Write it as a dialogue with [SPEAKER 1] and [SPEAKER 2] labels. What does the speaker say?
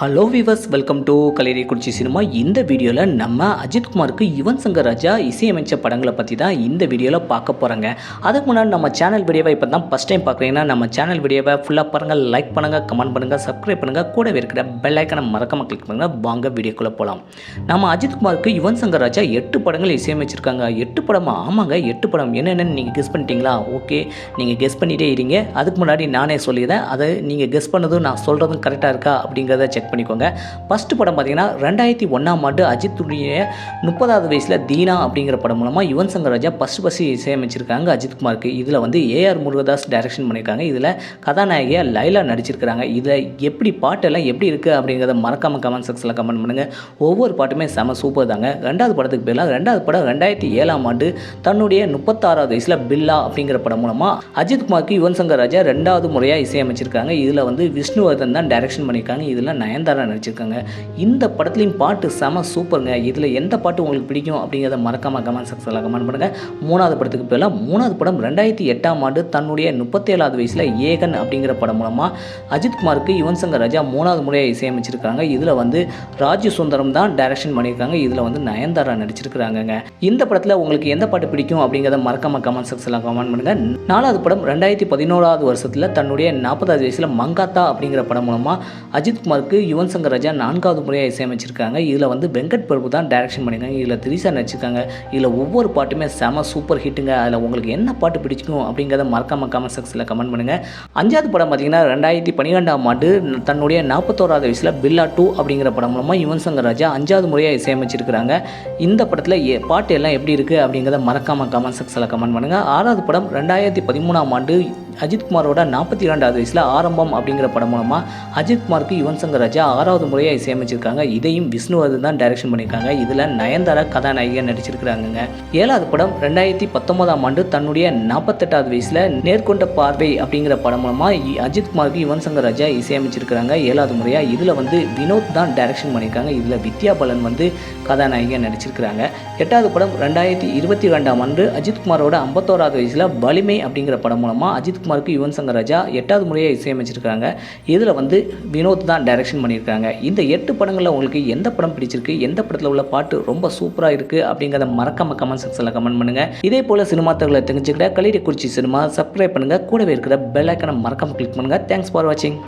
[SPEAKER 1] Hello viewers welcome to கலேரி குறிச்சி cinema இந்த வீடியோவில் நம்ம அஜித் குமாருக்கு யுவன் சங்கர் ராஜா இசையமைச்ச படங்களை பற்றி தான் இந்த வீடியோவில் பார்க்க போகிறாங்க அதுக்கு முன்னாடி நம்ம சேனல் வீடியோவை இப்போ தான் ஃபஸ்ட் டைம் பார்க்குறீங்கன்னா நம்ம சேனல் வீடியோவை ஃபுல்லாக பாருங்கள் லைக் பண்ணுங்கள் கமெண்ட் பண்ணுங்கள் சப்ஸ்கிரைப் பண்ணுங்கள் கூடவே இருக்கிற பெல் ஐக்கனை மறக்காமல் கிளிக் பண்ணுங்கள் வாங்க வீடியோக்குள்ளே போகலாம் நம்ம அஜித் குமாருக்கு யுவன் சங்கர் ராஜா எட்டு படங்கள் இசையமைச்சிருக்காங்க. எட்டு படமா? ஆமாங்க எட்டு படம். என்னென்னு நீங்கள் கெஸ் பண்ணிட்டீங்களா? ஓகே நீங்கள் கெஸ் பண்ணிகிட்டே இருங்க. அதுக்கு முன்னாடி நானே சொல்லிடுறேன். அதை நீங்கள் கெஸ் பண்ணதும் நான் சொல்கிறதும் கரெக்டாக இருக்கா அப்படிங்கிறத செக் பண்ணிக்கோங்க. ஃபஸ்ட்டு படம் பார்த்தீங்கன்னா ரெண்டாயிரத்தி ஒன்றாம் ஆண்டு அஜித்துடைய முப்பதாவது வயசில் தீனா அப்படிங்கிற படம் மூலமாக யுவன் சங்கர் ராஜா ஃபஸ்ட்டு ஃபஸ்ட்டு இசையமைச்சிருக்காங்க அஜித்குமாருக்கு இதில் வந்து ஏஆர் முருகதாஸ் டைரக்ஷன் பண்ணியிருக்காங்க. இதில் கதாநாயகியாக லைலா நடிச்சிருக்கிறாங்க. இதில் எப்படி பாட்டெல்லாம் எப்படி இருக்குது அப்படிங்கிறத மறக்காமல் கமெண்ட் செக்ஷனில் கமெண்ட் பண்ணுங்கள் ஒவ்வொரு பாட்டுமே செம சூப்பர் தாங்க. ரெண்டாவது படத்துக்கு பேரில் ரெண்டாவது படம் ரெண்டாயிரத்தி ஏழாம் ஆண்டு தன்னுடைய முப்பத்தாறாவது வயசில் பில்லா அப்படிங்கிற படம் மூலமாக அஜித் குமாருக்கு யுவன் சங்கர் ராஜா ரெண்டாவது முறையாக இசையமைச்சிருக்காங்க. இதில் வந்து விஷ்ணுவர்தன் தான் டைரக்ஷன் பண்ணியிருக்காங்க. இதில் நயன்தாரா நடிச்சிருக்காங்க. இந்த படத்துலையும் பாட்டு செம சூப்பருங்க. இதில் எந்த பாட்டு உங்களுக்கு பிடிக்கும் அப்படிங்கிறத மறக்காமல் கமெண்ட் செக்ஷனில் கமெண்ட் பண்ணுங்கள் மூணாவது படத்துக்கு போயிடலாம். மூணாவது படம் ரெண்டாயிரத்தி எட்டாம் ஆண்டு தன்னுடைய முப்பத்தேழாவது வயசில் ஏகன் அப்படிங்கிற படம் மூலமாக அஜித்குமாருக்கு யுவன் சங்கர் ராஜா மூணாவது முறையாக இசையமைச்சிருக்காங்க. இதில் வந்து ராஜு சுந்தரம் தான் டைரக்ஷன் பண்ணியிருக்காங்க. இதில் வந்து நயன்தாரா நடிச்சிருக்கிறாங்கங்க. இந்த படத்தில் உங்களுக்கு எந்த பாட்டு பிடிக்கும் அப்படிங்கிறத மறக்காமல் கமெண்ட் செக்ஷனில் கமெண்ட் பண்ணுங்கள் நாலாவது படம் ரெண்டாயிரத்தி பதினோராவது வருஷத்தில் தன்னுடைய நாற்பதாவது வயசில் மங்காத்தா அப்படிங்கிற படம் மூலமாக அஜித்குமாருக்கு யுவன் சங்கர் ராஜா நான்காவது முறையாக இசையமைச்சிருக்காங்க. இதில் வந்து வெங்கட் பிரபு தான் டைரக்ஷன் பண்ணியிருக்காங்க. இதில் திரிசா நடிச்சிருக்காங்க. இதில் ஒவ்வொரு பாட்டுமே செம சூப்பர் ஹிட்டுங்க அதில் உங்களுக்கு என்ன பாட்டு பிடிச்சிக்கும் அப்படிங்கிறத மறக்காம கமெண்ட் செக்ஷனில் கமெண்ட் பண்ணுங்கள் அஞ்சாவது படம் பார்த்தீங்கன்னா ரெண்டாயிரத்தி பன்னிரெண்டாம் ஆண்டு தன்னுடைய நாற்பத்தோராவது வயசில் பில்லா டூ அப்படிங்கிற படம் மூலமாக யுவன் சங்கர் ராஜா அஞ்சாவது முறையாக இசையமைச்சிருக்கிறாங்க. இந்த படத்தில் எ- பாட்டு எல்லாம் எப்படி இருக்குது அப்படிங்கிறத மறக்காம கமெண்ட் செக்ஷனில் கமெண்ட் பண்ணுங்கள் ஆறாவது படம் ரெண்டாயிரத்தி பதிமூணாம் ஆண்டு அஜித்குமாரோட நாற்பத்தி இரண்டாவது வயசில் ஆரம்பம் அப்படிங்கிற படம் மூலமாக அஜித்குமாருக்கு யுவன் சங்கர் ராஜா ஆறாவது முறையாக இசையமைச்சிருக்காங்க. இதையும் விஷ்ணுவர்தன் தான் டைரக்ஷன் பண்ணியிருக்காங்க. இதில் நயன்தாரா கதாநாயகியாக நடிச்சிருக்கிறாங்கங்க. ஏழாவது படம் ரெண்டாயிரத்தி பத்தொன்பதாம் ஆண்டு தன்னுடைய நாற்பத்தெட்டாவது வயசில் நேர்கொண்ட பார்வை அப்படிங்கிற படம் மூலமாக அஜித்குமாருக்கு யுவன் சங்கர் ராஜா இசையமைச்சிருக்கிறாங்க. ஏழாவது முறையாக இதில் வந்து வினோத் தான் டைரக்ஷன் பண்ணியிருக்காங்க. இதில் வித்யா பலன் வந்து கதாநாயகியாக நடிச்சிருக்கிறாங்க. எட்டாவது படம் ரெண்டாயிரத்தி இருபத்தி ரெண்டாம் ஆண்டு அஜித்குமாரோட ஐம்பத்தோராவது வயசில் வலிமை அப்படிங்கிற படம் மூலமாக அஜித் குமாருக்கு யுவன் சங்கர் ராஜா எட்டாவது முறையாக இசையமைச்சிருக்காங்க. இதில் வந்து வினோத் தான் டைரக்ஷன் பண்ணியிருக்காங்க. இந்த எட்டு படங்களில் உங்களுக்கு எந்த படம் பிடிச்சிருக்கு? எந்த படத்தில் உள்ள பாட்டு ரொம்ப சூப்பராக இருக்குது அப்படிங்கிறத மறக்காம கமெண்ட் செக்ஷனில் கமெண்ட் பண்ணுங்கள் இதே போல் சினிமா தகவலை தெரிஞ்சுக்கிட்ட கலிடி குறிச்சி சினிமா சப்ஸ்கிரைப் பண்ணுங்கள் கூடவே இருக்கிற பெல் ஐக்கனை மறக்காமல் கிளிக் பண்ணுங்கள் தேங்க்ஸ் ஃபார் வாட்சிங்